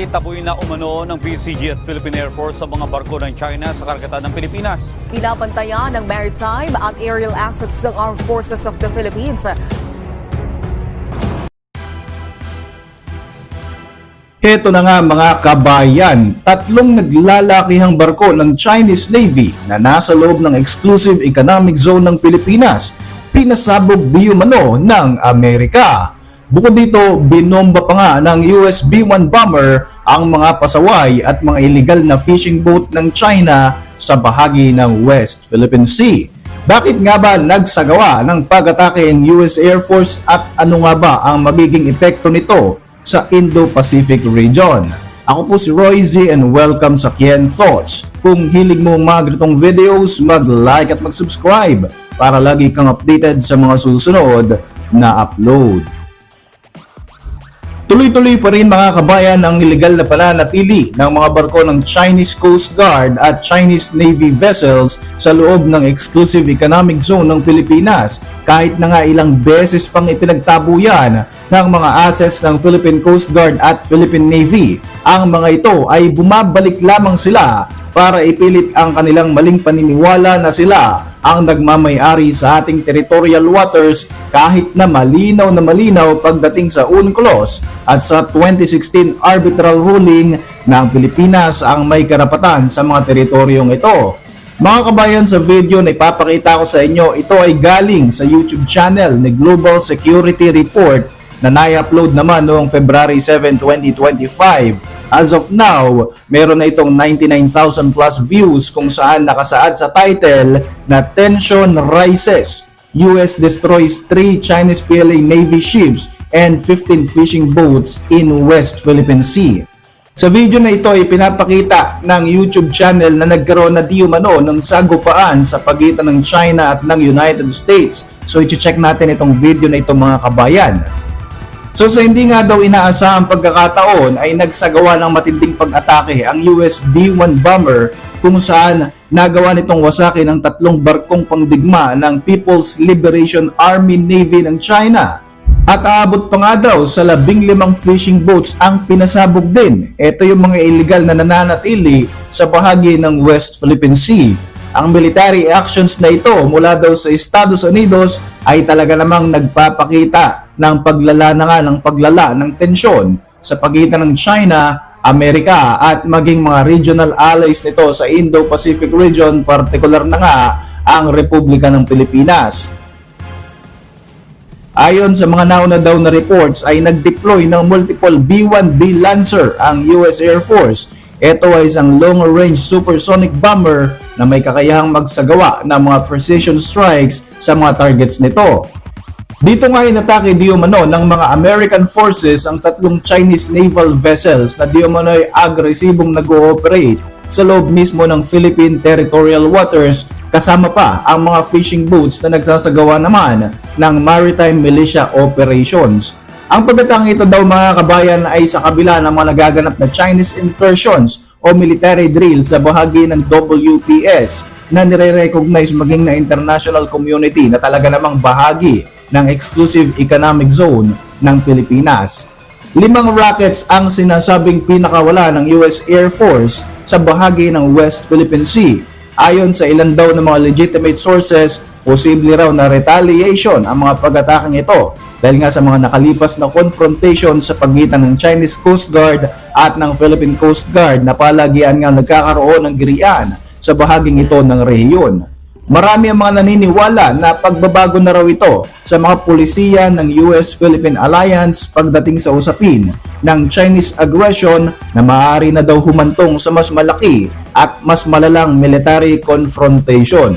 itaboy na umano ng PCG at Philippine Air Force sa mga barko ng China sa karagatan ng Pilipinas. Pinapantayan ng maritime at aerial assets ng Armed Forces of the Philippines. Heto na nga mga kabayan, tatlong naglalakihang barko ng Chinese Navy na nasa loob ng exclusive economic zone ng Pilipinas, pinasabog di umano ng Amerika. Bukod dito, binomba pa nga ng US B-1 bomber ang mga pasaway at mga illegal na fishing boat ng China sa bahagi ng West Philippine Sea. Bakit nga ba nagsagawa ng pag-atake ang US Air Force at ano nga ba ang magiging epekto nito sa Indo-Pacific region. Ako po si Roy Z and welcome sa Kien Thoughts. Kung hilig mo mga ganitong videos, mag-like at mag-subscribe para lagi kang updated sa mga susunod na upload. Tuloy-tuloy pa rin mga kabayan ang illegal na pananatili ng mga barko ng Chinese Coast Guard at Chinese Navy vessels sa loob ng exclusive economic zone ng Pilipinas kahit na nga ilang beses pang ipinagtabo ng mga assets ng Philippine Coast Guard at Philippine Navy. Ang mga ito ay bumabalik lamang sila para ipilit ang kanilang maling paniniwala na sila ang nagmamayari sa ating territorial waters kahit na malinaw na malinaw pagdating sa UNCLOS at sa 2016 arbitral ruling ng Pilipinas ang may karapatan sa mga teritoryong ito. Mga kabayan, sa video na ipapakita ko sa inyo, ito ay galing sa YouTube channel ni Global Security Report na na-upload naman noong February 7, 2025. As of now, meron na itong 99,000 plus views kung saan nakasaad sa title na Tension Rises. US destroys 3 Chinese PLA Navy ships and 15 fishing boats in West Philippine Sea. Sa video na ito ay pinapakita ng YouTube channel na nagkaroon na di umano ng sagupaan sa pagitan ng China at ng United States. So i-check natin itong video na ito mga kabayan. So sa hindi nga daw inaasahang pagkakataon ay nagsagawa ng matinding pag-atake ang US B-1 bomber kung saan nagawa nitong wasaki ng tatlong barkong pangdigma ng People's Liberation Army Navy ng China. At aabot pa nga daw sa labing limang fishing boats ang pinasabog din. Ito yung mga illegal na nananatili sa bahagi ng West Philippine Sea. Ang military actions na ito mula daw sa Estados Unidos ay talaga namang nagpapakita ng paglala na nga ng paglala ng tensyon sa pagitan ng China, Amerika at maging mga regional allies nito sa Indo-Pacific region, partikular na nga ang Republika ng Pilipinas. Ayon sa mga nauna daw na reports ay nag-deploy ng multiple B-1B Lancer ang US Air Force. Ito ay isang long-range supersonic bomber na may kakayahang magsagawa ng mga precision strikes sa mga targets nito. Dito nga inatake di umano ng mga American forces ang tatlong Chinese naval vessels na di ay agresibong nag-ooperate sa loob mismo ng Philippine territorial waters kasama pa ang mga fishing boats na nagsasagawa naman ng maritime militia operations. Ang pagkatang ito daw mga kabayan ay sa kabila ng mga nagaganap na Chinese incursions o military drill sa bahagi ng WPS na nire-recognize maging na international community na talaga namang bahagi ng exclusive economic zone ng Pilipinas. Limang rockets ang sinasabing pinakawala ng US Air Force sa bahagi ng West Philippine Sea. Ayon sa ilan daw ng mga legitimate sources, posible raw na retaliation ang mga pag-atakang ito dahil nga sa mga nakalipas na confrontation sa pagitan ng Chinese Coast Guard at ng Philippine Coast Guard na palagian nga nagkakaroon ng girian sa bahaging ito ng rehiyon. Marami ang mga naniniwala na pagbabago na raw ito sa mga pulisiya ng US-Philippine Alliance pagdating sa usapin ng Chinese aggression na maaari na daw humantong sa mas malaki at mas malalang military confrontation.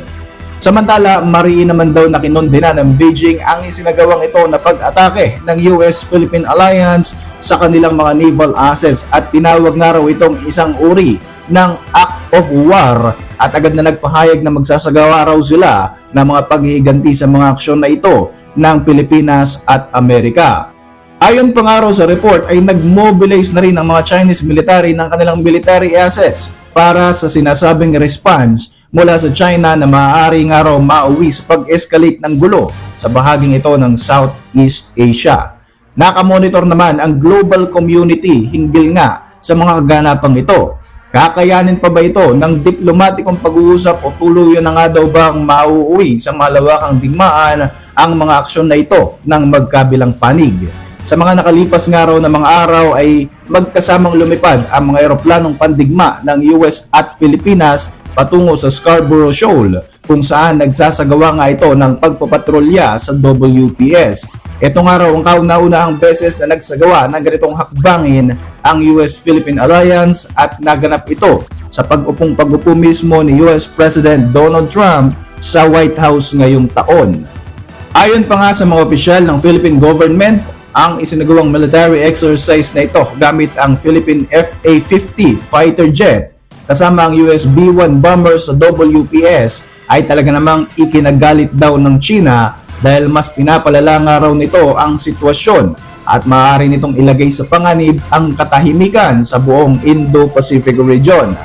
Samantala, mariin naman daw na kinondena ng Beijing ang isinagawang ito na pag-atake ng US-Philippine Alliance sa kanilang mga naval assets at tinawag nga raw itong isang uri ng act of war at agad na nagpahayag na magsasagawa raw sila ng mga paghihiganti sa mga aksyon na ito ng Pilipinas at Amerika. Ayon pa nga raw sa report ay nag-mobilize na rin ang mga Chinese military ng kanilang military assets para sa sinasabing response mula sa China na maaari nga raw mauwi sa pag-escalate ng gulo sa bahaging ito ng Southeast Asia. Nakamonitor naman ang global community hinggil nga sa mga kaganapang ito. Kakayanin pa ba ito ng diplomatikong pag-uusap o tuluyan na nga daw bang mauuwi sa malawakang digmaan ang mga aksyon na ito ng magkabilang panig? Sa mga nakalipas nga raw na mga araw ay magkasamang lumipad ang mga eroplanong pandigma ng US at Pilipinas patungo sa Scarborough Shoal kung saan nagsasagawa nga ito ng pagpapatrolya sa WPS. Ito nga raw ang kauna-unahang beses na nagsagawa ng ganitong hakbangin ang US-Philippine Alliance at naganap ito sa pag-upong pag-upo mismo ni US President Donald Trump sa White House ngayong taon. Ayon pa nga sa mga opisyal ng Philippine government, ang isinagawang military exercise na ito gamit ang Philippine FA-50 fighter jet kasama ang US B-1 bomber sa WPS ay talaga namang ikinagalit daw ng China dahil mas pinapalala nga raw nito ang sitwasyon at maaari nitong ilagay sa panganib ang katahimikan sa buong Indo-Pacific region.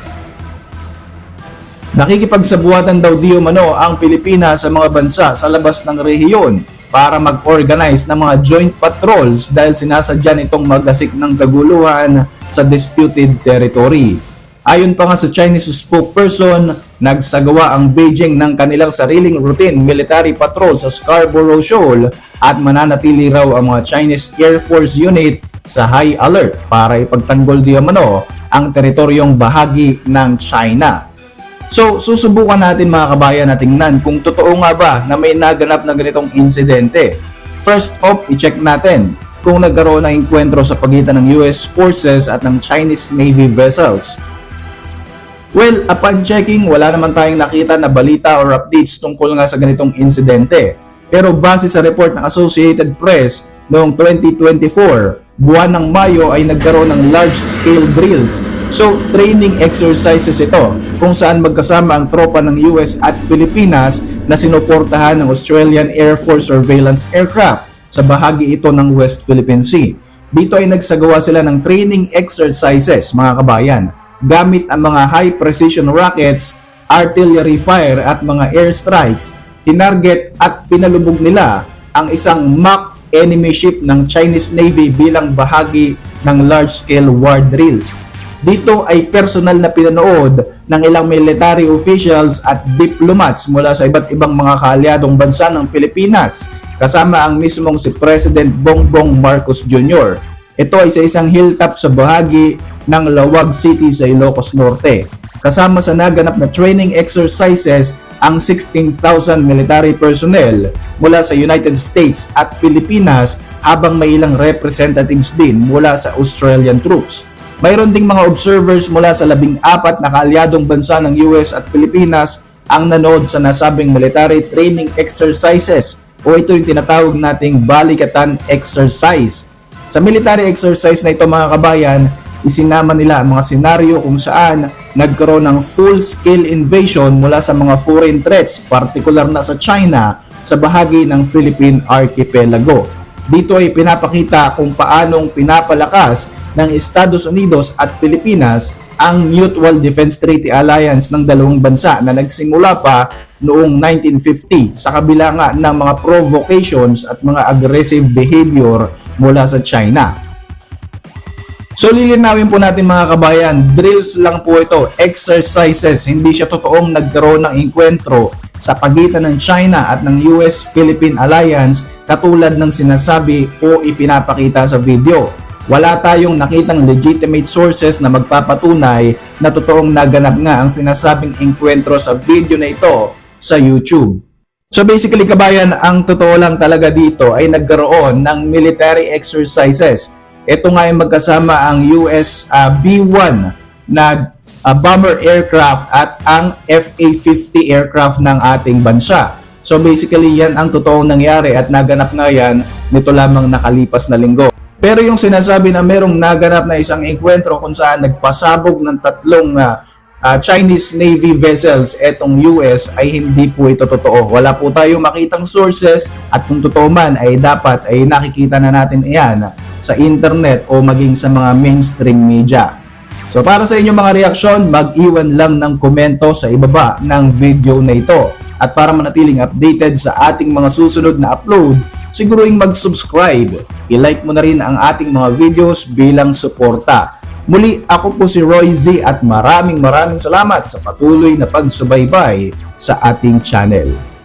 Nakikipagsabuatan daw di umano ang Pilipinas sa mga bansa sa labas ng rehiyon para mag-organize ng mga joint patrols dahil sinasadya nitong magasik ng kaguluhan sa disputed territory. Ayon pa nga sa Chinese spokesperson, nagsagawa ang Beijing ng kanilang sariling routine military patrol sa Scarborough Shoal at mananatili raw ang mga Chinese Air Force unit sa high alert para ipagtanggol di umano ang teritoryong bahagi ng China. So, susubukan natin mga kabayan na tingnan kung totoo nga ba na may naganap na ganitong insidente. First off, i-check natin kung nagkaroon ng enkwentro sa pagitan ng US forces at ng Chinese Navy vessels. Well, upon checking, wala naman tayong nakita na balita or updates tungkol nga sa ganitong insidente. Pero base sa report ng Associated Press noong 2024, buwan ng Mayo ay nagkaroon ng large-scale drills. So, training exercises ito kung saan magkasama ang tropa ng US at Pilipinas na sinuportahan ng Australian Air Force Surveillance Aircraft sa bahagi ito ng West Philippine Sea. Dito ay nagsagawa sila ng training exercises mga kabayan gamit ang mga high precision rockets, artillery fire at mga airstrikes, tinarget at pinalubog nila ang isang mock enemy ship ng Chinese Navy bilang bahagi ng large-scale war drills. Dito ay personal na pinanood ng ilang military officials at diplomats mula sa iba't ibang mga kaalyadong bansa ng Pilipinas kasama ang mismong si President Bongbong Marcos Jr. Ito ay sa isang hilltop sa bahagi ng Lawag City sa Ilocos Norte. Kasama sa naganap na training exercises ang 16,000 military personnel mula sa United States at Pilipinas habang may ilang representatives din mula sa Australian troops. Mayroon ding mga observers mula sa labing apat na kaalyadong bansa ng US at Pilipinas ang nanood sa nasabing military training exercises o ito yung tinatawag nating balikatan exercise. Sa military exercise na ito mga kabayan, isinama nila ang mga senaryo kung saan nagkaroon ng full-scale invasion mula sa mga foreign threats, partikular na sa China, sa bahagi ng Philippine Archipelago. Dito ay pinapakita kung paanong pinapalakas ng Estados Unidos at Pilipinas ang Mutual Defense Treaty Alliance ng dalawang bansa na nagsimula pa noong 1950 sa kabila nga ng mga provocations at mga aggressive behavior mula sa China. So lilinawin po natin mga kabayan, drills lang po ito, exercises, hindi siya totoong nagkaroon ng enkwentro sa pagitan ng China at ng US-Philippine Alliance katulad ng sinasabi o ipinapakita sa video. Wala tayong nakitang legitimate sources na magpapatunay na totoong naganap nga ang sinasabing enkwentro sa video na ito sa YouTube. So basically kabayan, ang totoo lang talaga dito ay nagkaroon ng military exercises. Ito nga ay magkasama ang US uh, B-1 na uh, bomber aircraft at ang FA-50 aircraft ng ating bansa. So basically yan ang totoong nangyari at naganap na yan nito lamang nakalipas na linggo. Pero yung sinasabi na merong naganap na isang enkwentro kung saan nagpasabog ng tatlong uh, uh, Chinese Navy vessels etong US ay hindi po ito totoo. Wala po tayong makitang sources at kung totoo man ay dapat ay nakikita na natin iyan sa internet o maging sa mga mainstream media. So para sa inyong mga reaksyon, mag-iwan lang ng komento sa ibaba ng video na ito. At para manatiling updated sa ating mga susunod na upload, siguruing mag-subscribe. I-like mo na rin ang ating mga videos bilang suporta. Muli ako po si Roy Z at maraming maraming salamat sa patuloy na pagsubaybay sa ating channel.